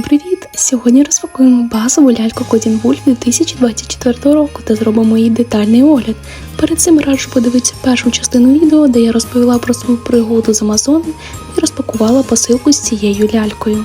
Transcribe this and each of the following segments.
Привіт! Сьогодні розпакуємо базову ляльку Кодін Вульф 2024 року та зробимо її детальний огляд. Перед цим раджу подивитися першу частину відео, де я розповіла про свою пригоду з Амазоном і розпакувала посилку з цією лялькою.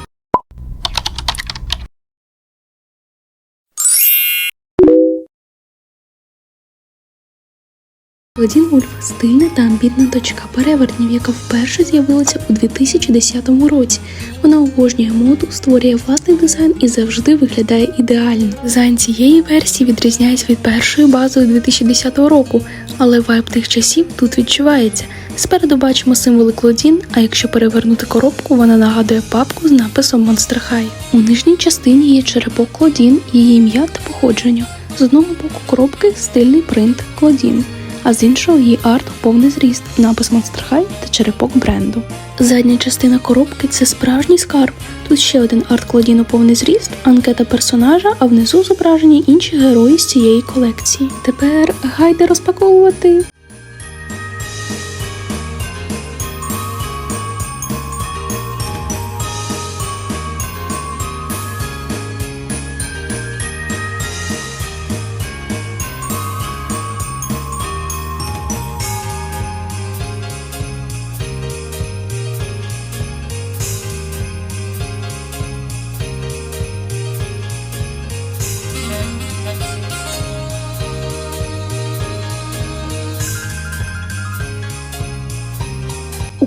Клодін Вульф стильна та амбітна дочка перевертнів, яка вперше з'явилася у 2010 році. Вона обожнює моду, створює власний дизайн і завжди виглядає ідеально. Дизайн цієї версії відрізняється від першої базової 2010 року, але вайб тих часів тут відчувається. Спереду бачимо символи Клодін, а якщо перевернути коробку, вона нагадує папку з написом Monster High. У нижній частині є черепок Клодін, її ім'я та походження. З одного боку коробки стильний принт Клодін а з іншого її арт повний зріст, напис Monster High та черепок бренду. Задня частина коробки це справжній скарб. Тут ще один арт кладіну повний зріст, анкета персонажа, а внизу зображені інші герої з цієї колекції. Тепер гайде розпаковувати.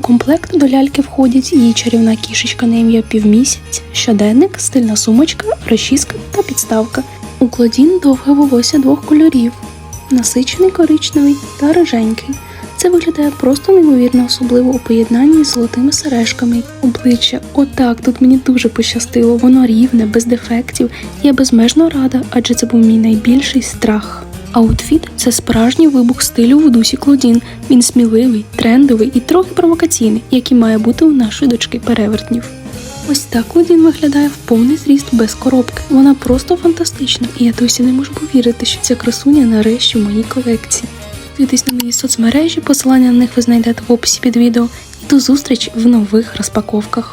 У комплект до ляльки входять її чарівна кішечка на ім'я півмісяць, щоденник, стильна сумочка, розчіска та підставка. У кладін довге волосся двох кольорів: насичений коричневий та риженький. Це виглядає просто неймовірно особливо у поєднанні з золотими сережками. Обличчя, отак, тут мені дуже пощастило, воно рівне, без дефектів. Я безмежно рада, адже це був мій найбільший страх. Аутфіт це справжній вибух стилю в дусі Клодін. Він сміливий, трендовий і трохи провокаційний, який має бути у нашої дочки перевертнів. Ось так Клодін виглядає в повний зріст без коробки. Вона просто фантастична, і я досі не можу повірити, що ця красуня нарешті в моїй колекції. Підписуйтесь на мої соцмережі, посилання на них ви знайдете в описі під відео. І до зустрічі в нових розпаковках.